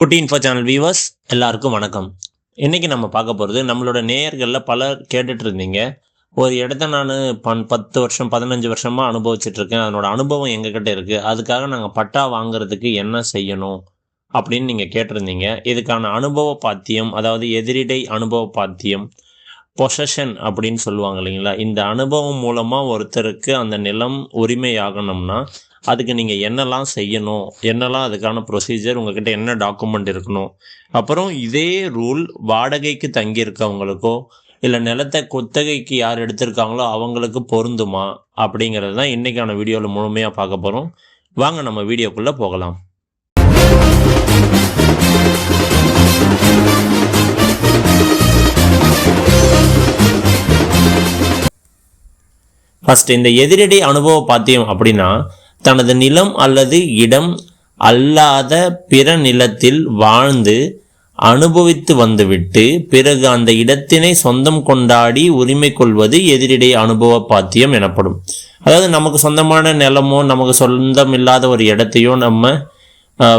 குட்டி info channel viewers எல்லாருக்கும் வணக்கம். இன்றைக்கி நம்ம பார்க்க போகிறது நம்மளோட நேயர்களில் பலர் கேட்டுட்டு இருந்தீங்க. ஒரு இடத்த நான் பன் பத்து வருஷம் பதினஞ்சு வருஷமாக அனுபவிச்சிட்ருக்கேன் அதனோட அனுபவம் எங்ககிட்ட இருக்குது அதுக்காக நாங்கள் பட்டா வாங்குறதுக்கு என்ன செய்யணும் அப்படின்னு நீங்கள் கேட்டிருந்தீங்க. இதுக்கான அனுபவ பாத்தியம் அதாவது எதிரிடை அனுபவ பாத்தியம் பொசஷன் அப்படின்னு சொல்லுவாங்க இல்லைங்களா? இந்த அனுபவம் மூலமாக ஒருத்தருக்கு அந்த நிலம் உரிமையாகணும்னா அதுக்கு நீங்கள் என்னெல்லாம் செய்யணும் என்னெல்லாம் அதுக்கான ப்ரொசீஜர் உங்ககிட்ட என்ன டாக்குமெண்ட் இருக்கணும். அப்புறம் இதே ரூல் வாடகைக்கு தங்கியிருக்கவங்களுக்கோ இல்லை நிலத்தை குத்தகைக்கு யார் எடுத்திருக்காங்களோ அவங்களுக்கு பொருந்துமா? அப்படிங்கிறது தான் இன்றைக்கான வீடியோவில் முழுமையாக பார்க்க போகிறோம் வாங்க நம்ம வீடியோக்குள்ளே போகலாம். ஃபஸ்ட் இந்த எதிரடி அனுபவ பாத்தியம் அப்படின்னா தனது நிலம் அல்லது இடம் அல்லாத பிற நிலத்தில் வாழ்ந்து அனுபவித்து வந்துவிட்டு பிறகு அந்த இடத்தினை சொந்தம் கொண்டாடி உரிமை கொள்வது எதிரிடை அனுபவ பாத்தியம் எனப்படும். அதாவது நமக்கு சொந்தமான நிலமோ நமக்கு சொந்தம் இல்லாத ஒரு இடத்தையோ நம்ம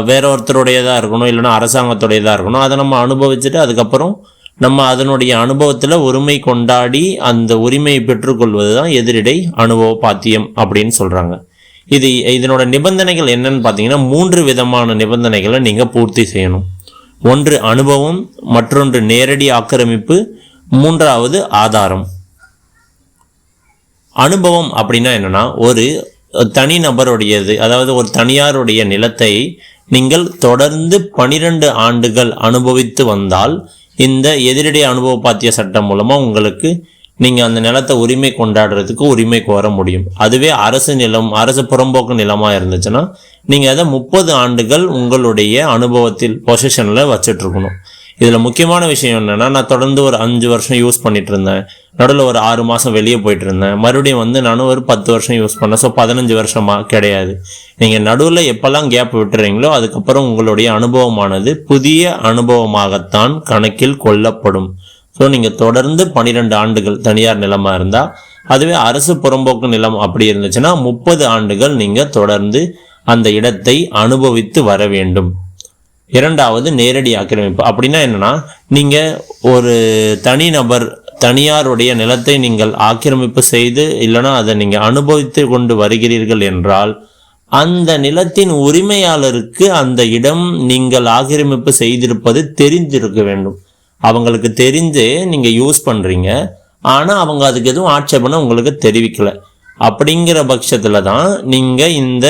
வேற ஒருத்தருடையதாக இருக்கணும் இல்லைன்னா அரசாங்கத்துடையதாக இருக்கணும் அதை நம்ம அனுபவிச்சுட்டு அதுக்கப்புறம் நம்ம அதனுடைய அனுபவத்தில் உரிமை கொண்டாடி அந்த உரிமையை பெற்றுக்கொள்வது தான் எதிரிடை அனுபவ பாத்தியம் அப்படின்னு சொல்கிறாங்க இது இதனோட நிபந்தனைகள் என்னன்னு பார்த்தீங்கன்னா மூன்று விதமான நிபந்தனைகளை நீங்கள் பூர்த்தி செய்யணும். ஒன்று அனுபவம் மற்றொன்று நேரடி ஆக்கிரமிப்பு மூன்றாவது ஆதாரம். அனுபவம் அப்படின்னா என்னன்னா ஒரு தனி நபருடையது அதாவது ஒரு தனியாருடைய நிலத்தை நீங்கள் தொடர்ந்து பனிரெண்டு ஆண்டுகள் அனுபவித்து வந்தால் இந்த எதிரடி அனுபவ பாத்திய சட்டம் மூலமாக உங்களுக்கு நீங்கள் அந்த நிலத்தை உரிமை கொண்டாடுறதுக்கு உரிமை கோர முடியும். அதுவே அரசு நிலம் அரசு புறம்போக்கு நிலமாக இருந்துச்சுன்னா நீங்கள் அதை முப்பது ஆண்டுகள் உங்களுடைய அனுபவத்தில் பொசிஷனில் வச்சுட்ருக்கணும். இதில் முக்கியமான விஷயம் என்னென்னா நான் தொடர்ந்து ஒரு அஞ்சு வருஷம் யூஸ் பண்ணிட்டு இருந்தேன் நடுவில் ஒரு ஆறு மாதம் வெளியே போயிட்டு இருந்தேன் மறுபடியும் வந்து நானும் ஒரு பத்து வருஷம் யூஸ் பண்ணேன். ஸோ பதினஞ்சு வருஷமாக கிடையாது. நீங்கள் நடுவில் எப்போல்லாம் கேப் விட்டுறீங்களோ அதுக்கப்புறம் உங்களுடைய அனுபவமானது புதிய அனுபவமாகத்தான் கணக்கில் கொள்ளப்படும். ஸோ நீங்கள் தொடர்ந்து பன்னிரெண்டு ஆண்டுகள் தனியார் நிலமாக இருந்தால் அதுவே அரசு புறம்போக்கு நிலம் அப்படி இருந்துச்சுன்னா முப்பது ஆண்டுகள் நீங்கள் தொடர்ந்து அந்த இடத்தை அனுபவித்து வர வேண்டும். இரண்டாவது நேரடி ஆக்கிரமிப்பு. அப்படின்னா என்னன்னா நீங்கள் ஒரு தனிநபர் தனியாருடைய நிலத்தை நீங்கள் ஆக்கிரமிப்பு செய்து இல்லைன்னா அதை நீங்கள் அனுபவித்து கொண்டு வருகிறீர்கள் என்றால் அந்த நிலத்தின் உரிமையாளருக்கு அந்த இடம் நீங்கள் ஆக்கிரமிப்பு செய்திருப்பது தெரிந்திருக்க வேண்டும். அவங்களுக்கு தெரிஞ்சு நீங்கள் யூஸ் பண்ணுறீங்க ஆனால் அவங்க அதுக்கு எதுவும் ஆட்சேபனை உங்களுக்கு தெரிவிக்கலை. அப்படிங்கிற பட்சத்தில் தான் நீங்கள் இந்த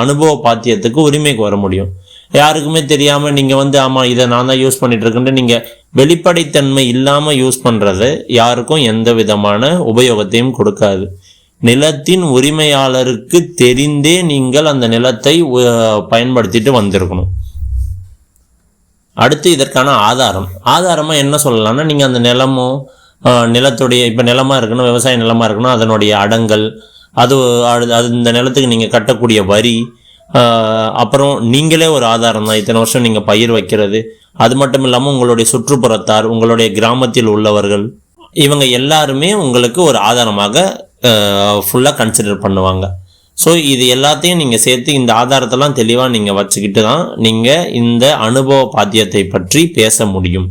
அனுபவ பாத்தியத்துக்கு உரிமைக்கு வர முடியும். யாருக்குமே தெரியாமல் நீங்கள் வந்து ஆமாம் இதை நான் தான் யூஸ் பண்ணிகிட்ருக்குன்ட்டு இருக்கேன்ட்டு வெளிப்படைத்தன்மை இல்லாமல் யூஸ் பண்ணுறது யாருக்கும் எந்த விதமான உபயோகத்தையும் கொடுக்காது. நிலத்தின் உரிமையாளருக்கு தெரிந்தே நீங்கள் அந்த நிலத்தை பயன்படுத்திட்டு வந்திருக்கணும். அடுத்து இதற்கான ஆதாரம். ஆதாரமாக என்ன சொல்லலாம்னா நீங்கள் அந்த நிலமோ நிலத்துடைய இப்போ நிலமாக இருக்கணும் விவசாய நிலமாக இருக்கணும் அதனுடைய அடங்கல் அது அது அது இந்த நிலத்துக்கு நீங்கள் கட்டக்கூடிய வரி அப்புறம் நீங்களே ஒரு ஆதாரம் தான். இத்தனை வருஷம் நீங்கள் பயிர் வைக்கிறது. அது மட்டும் இல்லாமல் உங்களுடைய சுற்றுப்புறத்தார் உங்களுடைய கிராமத்தில் உள்ளவர்கள் இவங்க எல்லாருமே உங்களுக்கு ஒரு ஆதாரமாக ஃபுல்லாக கன்சிடர் பண்ணுவாங்க. ஸோ இது எல்லாத்தையும் நீங்கள் சேர்த்து இந்த ஆதாரத்தெல்லாம் தெளிவாக நீங்கள் வச்சுக்கிட்டு தான் நீங்கள் இந்த அனுபவ பாத்தியத்தை பற்றி பேச முடியும்.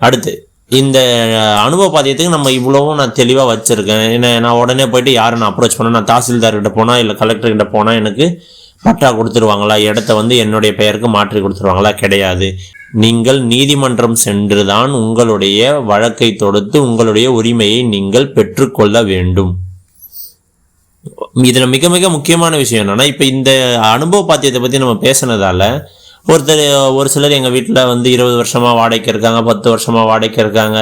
அடுத்து இந்த அனுபவ பாத்தியத்துக்கு நம்ம இவ்வளவும் நான் தெளிவாக வச்சுருக்கேன். என்ன நான் உடனே போயிட்டு யாரை நான் அப்ரோச் பண்ணேன் நான் தாசில்தார்கிட்ட போனால் இல்லை கலெக்டர்கிட்ட போனால் எனக்கு பட்டா கொடுத்துருவாங்களா? இடத்த வந்து என்னுடைய பெயருக்கு மாற்றி கொடுத்துருவாங்களா? கிடையாது. நீங்கள் நீதிமன்றம் சென்று தான் உங்களுடைய வழக்கை தொடுத்து உங்களுடைய உரிமையை நீங்கள் பெற்றுக்கொள்ள வேண்டும். இதில் மிக மிக முக்கியமான விஷயம் என்னன்னா இப்போ இந்த அனுபவ பாத்தியத்தை பற்றி நம்ம பேசுனதால ஒருத்தர் ஒரு சிலர் எங்கள் வீட்டில் வந்து இருபது வருஷமாக வாடகைக்கு இருக்காங்க பத்து வருஷமாக வாடகைக்கு இருக்காங்க.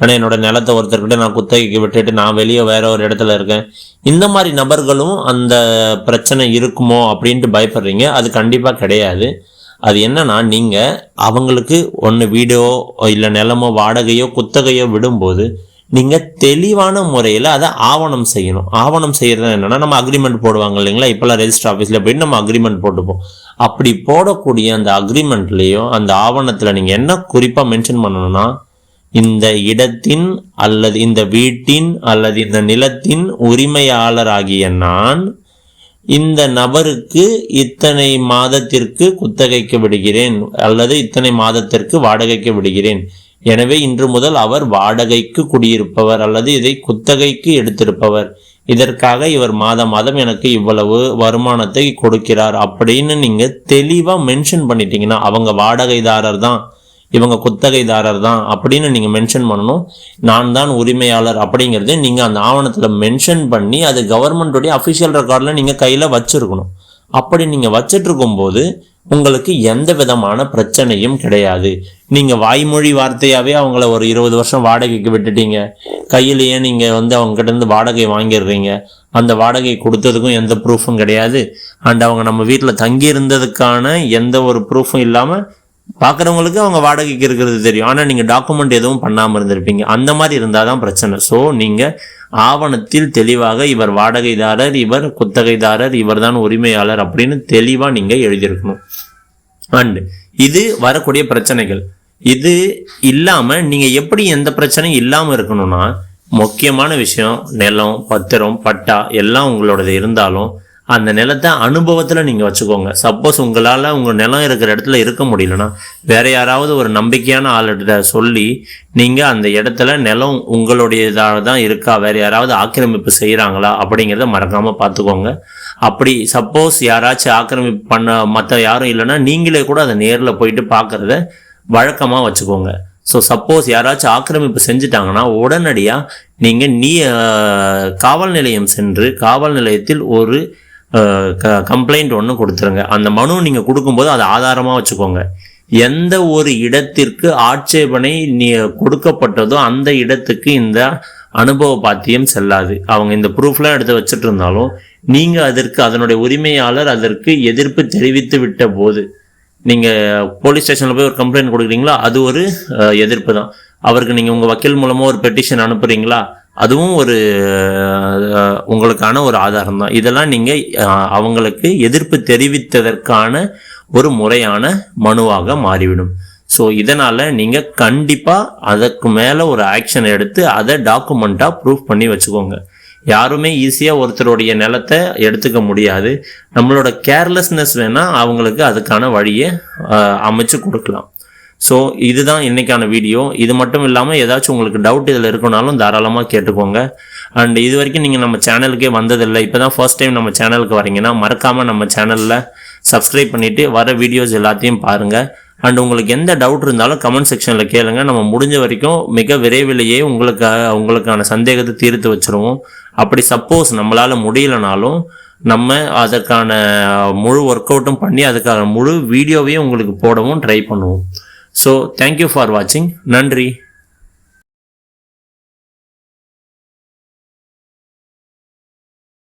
ஆனால் என்னோட நிலத்தை ஒருத்தர்கிட்ட நான் குத்தகைக்கு விட்டுட்டு நான் வெளியே வேற ஒரு இடத்துல இருக்கேன். இந்த மாதிரி நபர்களும் அந்த பிரச்சனை இருக்குமோ அப்படின்ட்டு பயப்படுறீங்க. அது கண்டிப்பாக கிடையாது. அது என்னன்னா நீங்கள் அவங்களுக்கு ஒன்று வீடோ இல்லை நிலமோ வாடகையோ குத்தகையோ விடும்போது நீங்கள் தெளிவான முறையில் அதை ஆவணம் செய்யணும். ஆவணம் செய்கிறது என்னென்னா நம்ம அக்ரிமெண்ட் போடுவாங்க இல்லைங்களா? இப்போல்லாம் ரெஜிஸ்டர் ஆஃபீஸில் போயிட்டு நம்ம அக்ரிமெண்ட் போட்டுப்போம். அப்படி போடக்கூடிய அந்த அக்ரிமெண்ட்லேயும் அந்த ஆவணத்தில் நீங்கள் என்ன குறிப்பாக மென்ஷன் பண்ணணும்னா இந்த இடத்தின் அல்லது இந்த வீட்டின் அல்லது இந்த நிலத்தின் உரிமையாளராகிய நான் இந்த நபருக்கு இத்தனை மாதத்திற்கு குத்தகைக்கு விடுகிறேன் அல்லது இத்தனை மாதத்திற்கு வாடகைக்கு விடுகிறேன். எனவே இன்று முதல் அவர் வாடகைக்கு குடியிருப்பவர் அல்லது இதை குத்தகைக்கு எடுத்திருப்பவர். இதற்காக இவர் மாதம் மாதம் எனக்கு இவ்வளவு வருமானத்தை கொடுக்கிறார் அப்படின்னு நீங்க தெளிவா மென்ஷன் பண்ணிட்டீங்கன்னா அவங்க வாடகைதாரர் தான் இவங்க குத்தகைதாரர் தான் அப்படின்னு நீங்கள் மென்ஷன் பண்ணணும். நான் தான் உரிமையாளர் அப்படிங்கிறது நீங்கள் அந்த ஆவணத்தில் மென்ஷன் பண்ணி அது கவர்மெண்ட்டுடைய அஃபிஷியல் ரெக்கார்டில் நீங்கள் கையில் வச்சுருக்கணும். அப்படி நீங்கள் வச்சிட்ருக்கும்போது உங்களுக்கு எந்த விதமான பிரச்சனையும் கிடையாது. நீங்கள் வாய்மொழி வார்த்தையாகவே அவங்கள ஒரு இருபது வருஷம் வாடகைக்கு விட்டுட்டீங்க. கையிலேயே நீங்கள் வந்து அவங்க இருந்து வாடகை வாங்கிடுறீங்க. அந்த வாடகை கொடுத்ததுக்கும் எந்த ப்ரூஃபும் கிடையாது. அண்ட் அவங்க நம்ம வீட்டில் தங்கி இருந்ததுக்கான எந்த ஒரு ப்ரூஃபும் இல்லாமல் பார்க்குறவங்களுக்கு அவங்க வாடகைக்கு இருக்கிறது தெரியும். ஆனால் நீங்கள் டாக்குமெண்ட் எதுவும் பண்ணாமல் இருந்திருப்பீங்க. அந்த மாதிரி இருந்தால் தான் பிரச்சனை. ஸோ நீங்கள் ஆவணத்தில் தெளிவாக இவர் வாடகைதாரர் இவர் குத்தகைதாரர் இவர் தான் உரிமையாளர் அப்படின்னு தெளிவாக நீங்கள் எழுதியிருக்கணும். அண்ட் இது வரக்கூடிய பிரச்சனைகள். இது இல்லாமல் நீங்கள் எப்படி எந்த பிரச்சனையும் இல்லாமல் இருக்கணும்னா முக்கியமான விஷயம் நிலம் பத்திரம் பட்டா எல்லாம் உங்களோடது இருந்தாலும் அந்த நிலத்தை அனுபவத்தில் நீங்கள் வச்சுக்கோங்க. சப்போஸ் உங்களால் உங்கள் நிலம் இருக்கிற இடத்துல இருக்க முடியலன்னா வேற யாராவது ஒரு நம்பிக்கையான ஆளுகிட்ட சொல்லி நீங்கள் அந்த இடத்துல நிலம் உங்களுடையதாக தான் இருக்கா? வேற யாராவது ஆக்கிரமிப்பு செய்கிறாங்களா அப்படிங்கிறத மறக்காமல் பார்த்துக்கோங்க. அப்படி சப்போஸ் யாராச்சும் ஆக்கிரமிப்பு பண்ண மற்ற யாரும் இல்லைன்னா நீங்களே கூட அதை நேரில் போயிட்டு பார்க்குறத வழக்கமாக வச்சுக்கோங்க. ஸோ சப்போஸ் யாராச்சும் ஆக்கிரமிப்பு செஞ்சுட்டாங்கன்னா உடனடியாக நீங்கள் நீ காவல் நிலையம் சென்று காவல் நிலையத்தில் ஒரு கம்ப்ளைண்ட் ஒன்று கொடுத்துருங்க. அந்த மனு நீங்கள் கொடுக்கும்போது அதை ஆதாரமாக வச்சுக்கோங்க. எந்த ஒரு இடத்திற்கு ஆட்சேபனை நீ கொடுக்கப்பட்டதோ அந்த இடத்துக்கு இந்த அனுபவ பாத்தியம் செல்லாது. அவங்க இந்த ப்ரூஃப்லாம் எடுத்து வச்சுட்டு இருந்தாலும் நீங்கள் அதற்கு அதனுடைய உரிமையாளர் அதற்கு எதிர்ப்பு தெரிவித்து விட்ட போது நீங்கள் போலீஸ் ஸ்டேஷனில் போய் ஒரு கம்ப்ளைண்ட் கொடுக்குறீங்களா? அது ஒரு எதிர்ப்பு தான். அவருக்கு நீங்கள் உங்கள் வக்கீல் மூலமாக ஒரு பெட்டிஷன் அனுப்புறீங்களா? அதுவும் ஒரு உங்களுக்கான ஒரு ஆதாரம் தான் இதெல்லாம் நீங்கள் அவங்களுக்கு எதிர்ப்பு தெரிவித்ததற்கான ஒரு முறையான மனுவாக மாறிவிடும். ஸோ இதனால் நீங்கள் கண்டிப்பாக அதற்கு மேலே ஒரு ஆக்ஷன் எடுத்து அதை டாக்குமெண்ட்டாக ப்ரூஃப் பண்ணி வச்சுக்கோங்க. யாருமே ஈஸியாக ஒருத்தருடைய நிலத்தை எடுத்துக்க முடியாது. நம்மளோட கேர்லெஸ்னஸ் வேணால் அவங்களுக்கு அதுக்கான வழியை அமைச்சு கொடுக்கலாம். ஸோ இதுதான் இன்னைக்கான வீடியோ இது மட்டும் இல்லாமல் ஏதாச்சும் உங்களுக்கு டவுட் இதில் இருக்குனாலும் தாராளமாக கேட்டுக்கோங்க. அண்ட் இது வரைக்கும் நீங்கள் நம்ம சேனலுக்கே வந்ததில்லை. இப்போ தான் ஃபர்ஸ்ட் டைம் நம்ம சேனலுக்கு வரீங்கன்னா மறக்காமல் நம்ம சேனலில் சப்ஸ்கிரைப் பண்ணிவிட்டு வர வீடியோஸ் எல்லாத்தையும் பாருங்கள் அண்ட் உங்களுக்கு எந்த டவுட் இருந்தாலும் கமெண்ட் செக்ஷனில் கேளுங்க. நம்ம முடிஞ்ச வரைக்கும் மிக விரைவிலேயே உங்களுக்கு உங்களுக்கான சந்தேகத்தை தீர்த்து வச்சுருவோம். அப்படி சப்போஸ் நம்மளால் முடியலனாலும் நம்ம அதற்கான முழு ஒர்க் அவுட்டும் பண்ணி அதுக்கான முழு வீடியோவையும் உங்களுக்கு போடவும் ட்ரை பண்ணுவோம். ஸோ தேங்க்யூ ஃபார் வாட்சிங் நன்றி